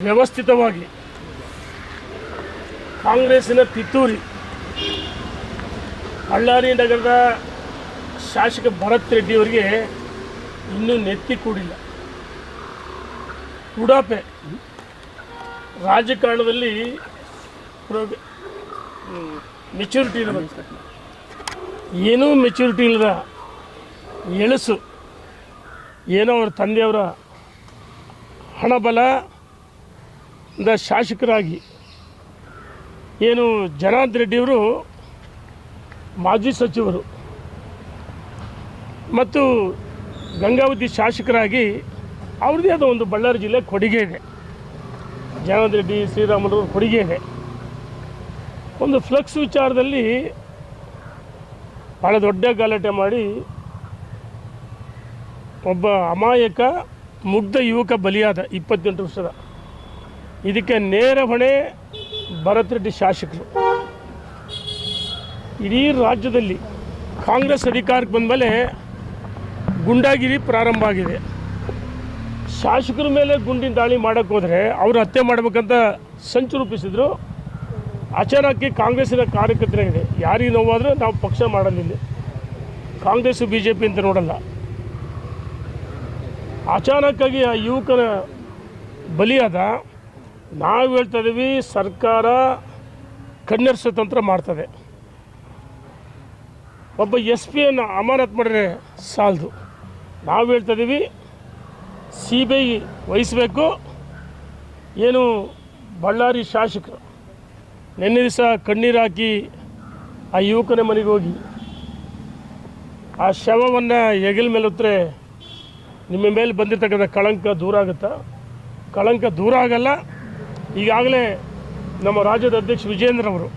ವ್ಯವಸ್ಥಿತವಾಗಿ ಕಾಂಗ್ರೆಸ್ಸಿನ ಪಿತೂರಿ ಬಳ್ಳಾರಿ ನಗರದ ಶಾಸಕ ಭರತ್ ರೆಡ್ಡಿ ಅವರಿಗೆ ಇನ್ನೂ ನೆತ್ತಿ ಕೂಡಿಲ್ಲ. ಉಡಾಪೆ ರಾಜಕಾರಣದಲ್ಲಿ ಮೆಚುರಿಟಿ ಇರಬೇಕು ಏನೂ ಮೆಚುರಿಟಿ ಇಲ್ಲದ ಎಳಸು ಏನೋ ಅವರ ತಂದೆಯವರ ಹಣಬಲ ದ ಶಾಸಕರಾಗಿ ಏನು ಜನಾರ್ದ ರೆಡ್ಡಿಯವರು, ಮಾಜಿ ಸಚಿವರು ಮತ್ತು ಗಂಗಾವತಿ ಶಾಸಕರಾಗಿ ಅವ್ರದ್ದೇ ಆದ ಒಂದು ಬಳ್ಳಾರಿ ಜಿಲ್ಲೆ ಕೊಡುಗೆ ಇದೆ. ಜನಾರ್ದ ರೆಡ್ಡಿ, ಶ್ರೀರಾಮುಲು ಕೊಡುಗೆ ಇದೆ. ಒಂದು ಫ್ಲಕ್ಸ್ ವಿಚಾರದಲ್ಲಿ ಭಾಳ ದೊಡ್ಡ ಗಲಾಟೆ ಮಾಡಿ ಒಬ್ಬ ಅಮಾಯಕ, ಮುಗ್ಧ ಯುವಕ ಬಲಿಯಾದ ಇಪ್ಪತ್ತೆಂಟು ವರ್ಷದ ಇದಕ್ಕೆ ನೇರ ಹೊಣೆ ಭರತ್ ರೆಡ್ಡಿ ಶಾಸಕರು. ಇಡೀ ರಾಜ್ಯದಲ್ಲಿ ಕಾಂಗ್ರೆಸ್ ಅಧಿಕಾರಕ್ಕೆ ಬಂದ ಮೇಲೆ ಗುಂಡಾಗಿರಿ ಪ್ರಾರಂಭ ಆಗಿದೆ. ಶಾಸಕರ ಮೇಲೆ ಗುಂಡಿನ ದಾಳಿ ಮಾಡೋಕ್ಕೆ ಹೋದರೆ ಅವರು ಹತ್ಯೆ ಮಾಡಬೇಕಂತ ಸಂಚು ರೂಪಿಸಿದ್ರು. ಅಚಾನಕ್ಕೆ ಕಾಂಗ್ರೆಸ್ಸಿನ ಕಾರ್ಯಕರ್ತರಾಗಿದೆ. ಯಾರಿಗೆ ನೋವಾದರೂ ನಾವು ಪಕ್ಷ ಮಾಡಲಿಲ್ಲ ಕಾಂಗ್ರೆಸ್ಸು ಬಿ ಜೆ ಪಿ ಅಂತ ನೋಡಲ್ಲ. ಅಚಾನಕ್ಕಾಗಿ ಆ ಯುವಕನ ಬಲಿಯಾದ ನಾವು ಹೇಳ್ತಾ ಇದೀವಿ ಸರ್ಕಾರ ಕಣ್ಣರ್ಸ ತಂತ್ರ ಮಾಡ್ತದೆ. ಒಬ್ಬ ಎಸ್ ಪಿಯನ್ನು ಅಮಾನತ್ ಮಾಡಿದ್ರೆ ಸಾಲದು. ನಾವು ಹೇಳ್ತಾ ಇದೀವಿ ಸಿ ಬಿ ಐ ವಹಿಸಬೇಕು. ಏನು ಬಳ್ಳಾರಿ ಶಾಸಕರು ನಿನ್ನೆ ದಿವಸ ಕಣ್ಣೀರು ಹಾಕಿ ಆ ಯುವಕನ ಮನೆಗೆ ಹೋಗಿ ಆ ಶವವನ್ನು ಹೆಗಲ ಮೇಲೆ ಹೊತ್ತರೆ ನಿಮ್ಮ ಮೇಲೆ ಬಂದಿರತಕ್ಕಂಥ ಕಳಂಕ ದೂರ ಆಗುತ್ತಾ ಕಳಂಕ ದೂರ ಆಗಲ್ಲ. ಈಗಾಗಲೇ ನಮ್ಮ ರಾಜ್ಯದ ಅಧ್ಯಕ್ಷ ವಿಜೇಂದ್ರ ಅವರು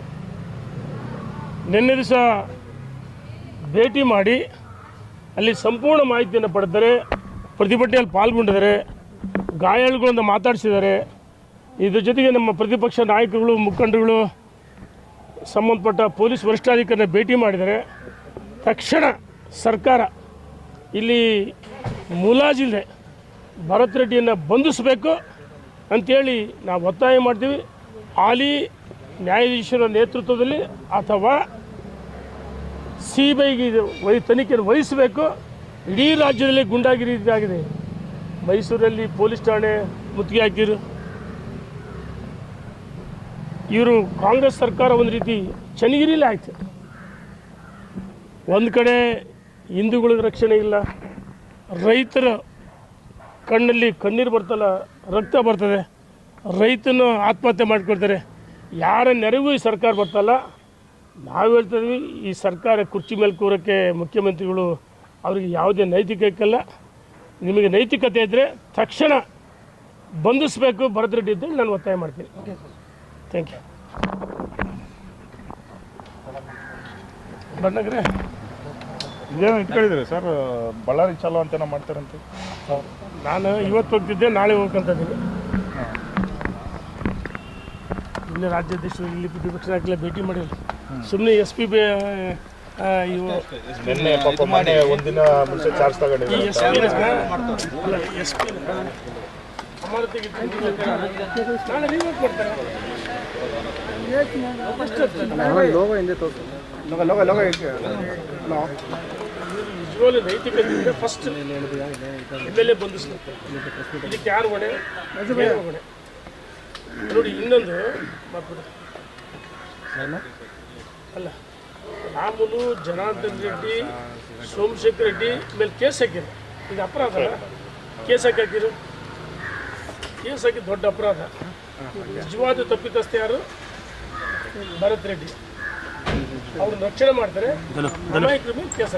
ನಿನ್ನೆ ದಿವಸ ಭೇಟಿ ಮಾಡಿ ಅಲ್ಲಿ ಸಂಪೂರ್ಣ ಮಾಹಿತಿಯನ್ನು ಪಡೆದರೆ, ಪ್ರತಿಭಟನೆಯಲ್ಲಿ ಪಾಲ್ಗೊಂಡಿದ್ದಾರೆ, ಗಾಯಾಳುಗಳನ್ನು ಮಾತಾಡಿಸಿದ್ದಾರೆ. ಇದ್ರ ಜೊತೆಗೆ ನಮ್ಮ ಪ್ರತಿಪಕ್ಷ ನಾಯಕರುಗಳು, ಮುಖಂಡರುಗಳು, ಸಂಬಂಧಪಟ್ಟ ಪೊಲೀಸ್ ವರಿಷ್ಠಾಧಿಕಾರಿನ ಭೇಟಿ ಮಾಡಿದರೆ ತಕ್ಷಣ ಸರ್ಕಾರ ಇಲ್ಲಿ ಮುಲಾಜಿಲ್ಲದೆ ಭರತ್ ರೆಡ್ಡಿಯನ್ನು ಬಂಧಿಸಬೇಕು. ಅಂಥೇಳಿ ನಾವು ಒತ್ತಾಯ ಮಾಡ್ತೀವಿ. ಹಾಲಿ ನ್ಯಾಯಾಧೀಶರ ನೇತೃತ್ವದಲ್ಲಿ ಅಥವಾ ಸಿ ಬಿ ಐಗೆ ಇದು ವಹಿ ತನಿಖೆಯನ್ನು ವಹಿಸಬೇಕು. ಇಡೀ ರಾಜ್ಯದಲ್ಲಿ ಗುಂಡಾಗಿರಿ ಇದಾಗಿದೆ. ಮೈಸೂರಲ್ಲಿ ಪೊಲೀಸ್ ಠಾಣೆ ಮುತ್ತಿಗೆ ಹಾಕಿರು ಇವರು ಕಾಂಗ್ರೆಸ್ ಸರ್ಕಾರ ಒಂದು ರೀತಿ ಚನ್ನಗಿರಿಲೇ ಆಯ್ತು. ಒಂದು ಕಡೆ ಹಿಂದೂಗಳಿಗೆ ರಕ್ಷಣೆ ಇಲ್ಲ. ರೈತರ ಕಣ್ಣಲ್ಲಿ ಕಣ್ಣೀರು ಬರ್ತಲ್ಲ ರಕ್ತ ಬರ್ತದೆ. ರೈತನು ಆತ್ಮಹತ್ಯೆ ಮಾಡಿಕೊಡ್ತಾರೆ ಯಾರ ನೆರವು ಈ ಸರ್ಕಾರ ಬರ್ತಲ್ಲ? ನಾವು ಹೇಳ್ತಿದ್ವಿ ಇದೀವಿ ಈ ಸರ್ಕಾರ ಕುರ್ಚಿ ಮೇಲೆ ಕೂರೋಕ್ಕೆ ಮುಖ್ಯಮಂತ್ರಿಗಳು ಅವರಿಗೆ ಯಾವುದೇ ನೈತಿಕಕ್ಕಲ್ಲ ನಿಮಗೆ ನೈತಿಕತೆ ಇದ್ದರೆ ತಕ್ಷಣ ಬಂಧಿಸಬೇಕು ಭರತ್ ರೆಡ್ಡಿ ಅಂತೇಳಿ ನಾನು ಒತ್ತಾಯ ಮಾಡ್ತೀನಿ. ಥ್ಯಾಂಕ್ ಯು ಬಣ್ಣಗ್ರೆ? ಇದೇನು ಇಟ್ಕೊಂಡಿದ್ದೀರಿ ಸರ್? ಬಳ್ಳಾರಿ ಚಾಲು ಅಂತ ಮಾಡ್ತಾರಂತೆ ನಾನು ಇವತ್ತು ಹೋಗ್ತಿದ್ದೆ ನಾಳೆ ಹೋಗ್ಬೇಕಂತಿದ್ದೀನಿ ಇಲ್ಲಿ ರಾಜ್ಯಾಧ್ಯಕ್ಷರು ಇಲ್ಲಿ ಪ್ರತಿಪಕ್ಷ ನಾಯಕರೇ ಭೇಟಿ ಮಾಡಿಲ್ಲ ಸುಮ್ಮನೆ ಎಸ್ ಪಿ ಬಿ ಇವು ನಿನ್ನೆ ಪಾಪ ಮೊನ್ನೆ ಒಂದಿನ ಮುಂಚೆ ಚಾರ್ಜ್ ಈ ತಗೊಂಡಿದ್ದಾರೆ ಎಸ್ ಪಿ ಎಸ್ ಪಿ ನಿಜವಾಗ್ಲೂ ನೈತಿಕತೆ ಫಸ್ಟ್ ಎಂ ಎಲ್ ಎ ಬಂಧಿಸ್ಬೇಕು ಇದಕ್ಕೆ ಯಾರು ಹೊಣೆ? ಹೊಣೆ? ನೋಡಿ ಇನ್ನೊಂದು ಮಾಡ್ಬಿಡು. ಅಲ್ಲ ರಾಮುಲು ಜನಾರ್ದನ್ ರೆಡ್ಡಿ ಸೋಮಶೇಖರ್ ರೆಡ್ಡಿ ಮೇಲೆ ಕೇಸ್ ಹಾಕಿರು ಇದು ಅಪರಾಧ? ಕೇಸ್ ಹಾಕಿ ಹಾಕಿರು ಕೇಸ್ ಹಾಕಿ ದೊಡ್ಡ ಅಪರಾಧ ನಿಜವಾದ ತಪ್ಪಿತಸ್ಥ ಯಾರು? ಭರತ್ ರೆಡ್ಡಿ. ಅವ್ರನ್ನ ರಕ್ಷಣೆ ಮಾಡ್ತಾರೆ. ಕೇಸ್